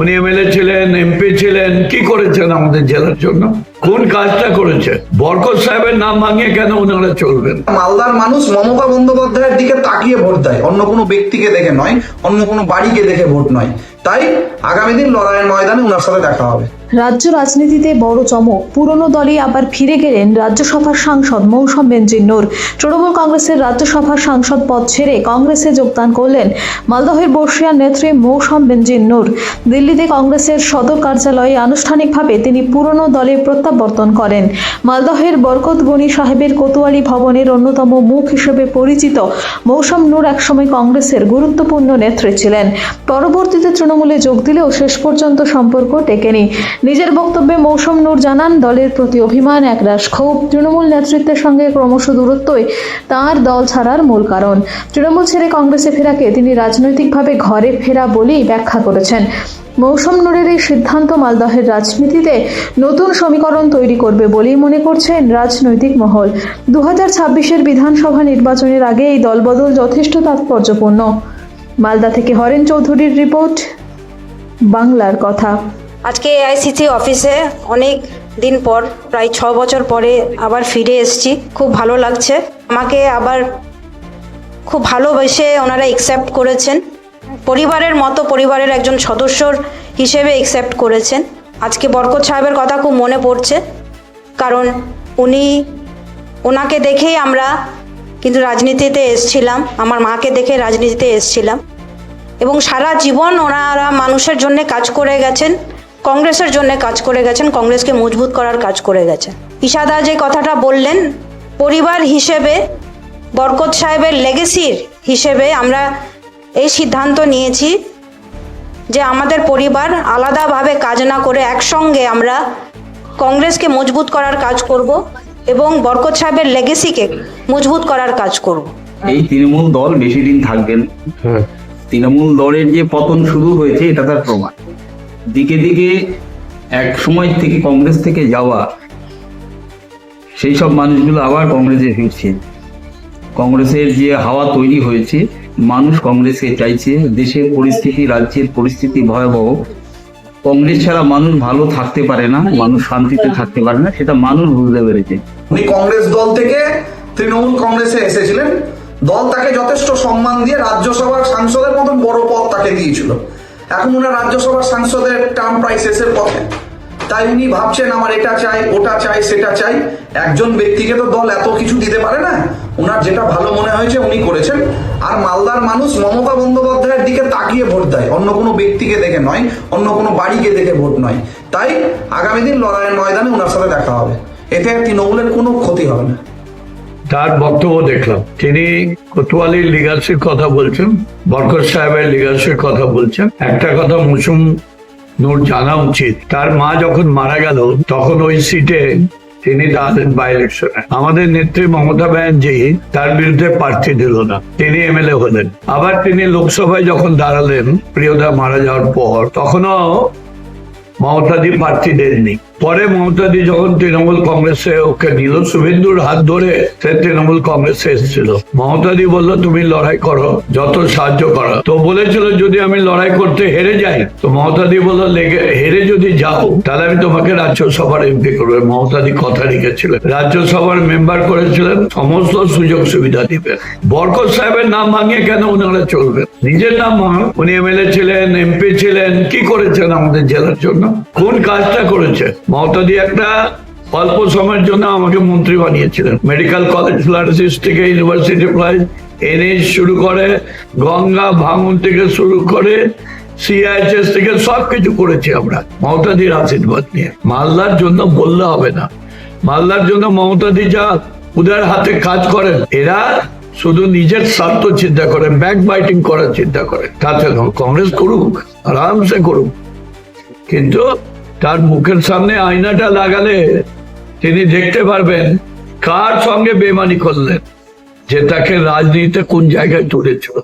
উনি এমএলএ ছিলেন এমপি ছিলেন কি করেছেন আমাদের জেলার জন্য? কোন কাজটা করেছে? বরকত সাহেবের নাম ভাঙিয়ে কেন ওনারা চলবেন? মালদার মানুষ মমতা বন্দ্যোপাধ্যায়ের দিকে তাকিয়ে ভোট দেয়। অন্য কোনো ব্যক্তিকে দেখে নয় অন্য কোনো বাড়িকে দেখে ভোট নয়। তাই আগামী দিন লড়াইয়ের ময়দানে ওনার সাথে দেখা হবে। রাজ্য রাজনীতিতে বড় চমক। পুরনো দলে আবার ফিরে গেলেন রাজ্যসভার সাংসদ মৌসম বেঞ্জিন্নুর তৃণমূল কংগ্রেসের রাজ্যসভার সাংসদ পদ ছেড়ে কংগ্রেসে যোগদান করলেন মালদহের বর্ষিয়ার নেত্রী মৌসম বেঞ্জিন্নুর দিল্লিতে কংগ্রেসের সদর কার্যালয়ে আনুষ্ঠানিকভাবে তিনি পুরনো দলে প্রত্যাবর্তন করেন। মালদহের বরকত গনি সাহেবের কোতোয়ালি ভবনের অন্যতম মুখ হিসেবে পরিচিত মৌসম নূর একসময় কংগ্রেসের গুরুত্বপূর্ণ নেত্রী ছিলেন। পরবর্তীতে তৃণমূলে যোগ দিলেও শেষ পর্যন্ত সম্পর্ক টেকেনি। নিজের বক্তব্যে মৌসম নূর জানান, দলের প্রতি অভিমান, একরাশ ক্ষোভ তৃণমূল নেতৃত্বের সঙ্গে ক্রমশ দূরত্বই তাঁর দল ছাড়ার মূল কারণ। তৃণমূল ছেড়ে কংগ্রেসে ফেরাকে তিনি রাজনৈতিকভাবে ঘরে ফেরা বলেই ব্যাখ্যা করেছেন। মৌসম নূরের এই সিদ্ধান্ত মালদহের রাজনীতিতে নতুন সমীকরণ তৈরি করবে বলেই মনে করছেন রাজনৈতিক মহল। দু হাজার ছাব্বিশের বিধানসভা নির্বাচনের আগে এই দলবদল যথেষ্ট তাৎপর্যপূর্ণ। মালদা থেকে হরেন চৌধুরীর রিপোর্ট, বাংলার কথা। আজকে এআইসিসি অফিসে অনেক দিন পর, প্রায় ছ বছর পরে আবার ফিরে এসেছি। খুব ভালো লাগছে। আমাকে আবার খুব ভালোবেসে ওনারা অ্যাকসেপ্ট করেছেন। পরিবারের মতো পরিবারের একজন সদস্যর হিসেবে অ্যাকসেপ্ট করেছেন। আজকে বরকত সাহেবের কথা খুব মনে পড়ছে, কারণ উনি, ওনাকে দেখেই আমরা কিন্তু রাজনীতিতে এসছিলাম, আমার মাকে দেখে রাজনীতিতে এসছিলাম। এবং সারা জীবন ওনারা মানুষের জন্য কাজ করে গেছেন, কংগ্রেসের জন্য কাজ করে গেছেন, কংগ্রেসকে মজবুত করার কাজ করে গেছেন। ইশাদা যে কথাটা বললেন, পরিবার হিসেবে, বরকত সাহেবের লেগেসির হিসেবে আমরা এই সিদ্ধান্ত নিয়েছি যে আমাদের পরিবার আলাদাভাবে কাজ না করে একসঙ্গে আমরা কংগ্রেসকে মজবুত করার কাজ করব এবং বরকত সাহেবের লেগেসিকে মজবুত করার কাজ করব। এই তৃণমূল দল বেশি দিন থাকবেন তৃণমূল দলের যে পতন শুরু হয়েছে এটা তার প্রমাণ। দিকে দিকে এক সময় থেকে কংগ্রেস থেকে যাওয়া সেই সব মানুষগুলো আবার কংগ্রেসে ফিরছে। কংগ্রেসের যে হাওয়া তৈরি হয়েছে, মানুষ কংগ্রেসকে চাইছে, দেশের পরিস্থিতি, রাজ্যের পরিস্থিতি ভয়াবহ। কংগ্রেস ছাড়া মানুষ ভালো থাকতে পারে না, মানুষ শান্তিতে থাকতে পারে না, সেটা মানুষ বুঝতে পেরেছে। উনি কংগ্রেস দল থেকে তৃণমূল কংগ্রেসে এসেছিলেন। দল তাকে যথেষ্ট সম্মান দিয়ে রাজ্যসভার সাংসদের মতন বড় পদ তাকে দিয়েছিল। এখন উনার রাজ্যসভার সাংসদের টার্ম প্রায় শেষের পথে। তাই উনি ভাবছেন, আমার এটা চাই, ওটা চাই, সেটা চাই। একজন ব্যক্তিকে তো দল এত কিছু দিতে পারে না। ওনার যেটা ভালো মনে হয়েছে উনি করেছেন। আর মালদার মানুষ মমতা বন্দ্যোপাধ্যায়ের দিকে তাকিয়ে ভোট দেয়। অন্য কোনো ব্যক্তিকে দেখে নয়, অন্য কোনো বাড়িকে দেখে ভোট নয়। তাই আগামী দিন লড়াইয়ের ময়দানে ওনার সাথে দেখা হবে। এতে তৃণমূলের কোনো ক্ষতি হবে না। তার বক্তব্য দেখলাম। তিনি কোতোয়ালির লিগাসির কথা বলছেন, বরকত সাহেবের লিগাসির কথা বলছেন। একটা কথা মৌসুম নূর জানা উচিত। তার মা যখন মারা গেল, তখন ওই সিটে তিনি দাঁড়ালেন বাই ইলেকশনে আমাদের নেত্রী মমতা ব্যানার্জি তার বিরুদ্ধে প্রার্থী দিল না। তিনি এমএলএ হলেন। আবার তিনি লোকসভায় যখন দাঁড়ালেন, প্রিয়দা মারা যাওয়ার পর, তখনও মমতাদি প্রার্থী দেননি। পরে মমতাদি যখন তৃণমূল কংগ্রেসে ওকে নিল শুভেন্দুর হাত ধরে সে তৃণমূল কংগ্রেসে এসেছিল। মমতাদি বলল, তুমি লড়াই করো, যত সাহায্য করো। তো বলেছিল, যদি আমি লড়াই করতে হেরে যাই? তো মমতাদি বলল, লেগে, হেরে যদি যাও, তাহলে আমি তোমাকে রাজ্যসভার এমপি করব। মমতাদি কথা রেখেছিলেন। রাজ্যসভার মেম্বার করেছিলেন, সমস্ত সুযোগ সুবিধা দিবেন বরকত সাহেবের নাম ভাঙিয়ে কেন ওনারা চলবেন নিজের নাম উনি এমএলএ ছিলেন, এমপি ছিলেন, কি করেছেন আমাদের জেলার জন্য? কোন কাজটা করেছে? মমতাদি একটা অল্প সময়ের জন্য আমাকে মন্ত্রী বানিয়েছিলেন। মেডিকেল কলেজ ফ্লারিসিস থেকে ইউনিভার্সিটি প্রাইজ এনএইচ শুরু করে, গঙ্গা, ভাঙন থেকে শুরু করে সিআইএস থেকে সব কিছু করেছি আমরা। মমতাদির আশীর্বাদ নিয়ে। মালদার জন্য বললে হবে না। মালদার জন্য মমতাদি যা ওদের হাতে কাজ করেন, এরা শুধু নিজের স্বার্থ চিন্তা করে ব্যাক বাইটিং করার চিন্তা করে। তাতে কংগ্রেস করুক, আরামসে করুক। কিন্তু তার মুখের সামনে আয়নাটা লাগালে তিনি দেখতে পারবেন কার সঙ্গে বেমানি করলেন, যে তাকে রাজনীতিতে কোন জায়গায় তুলেছিল।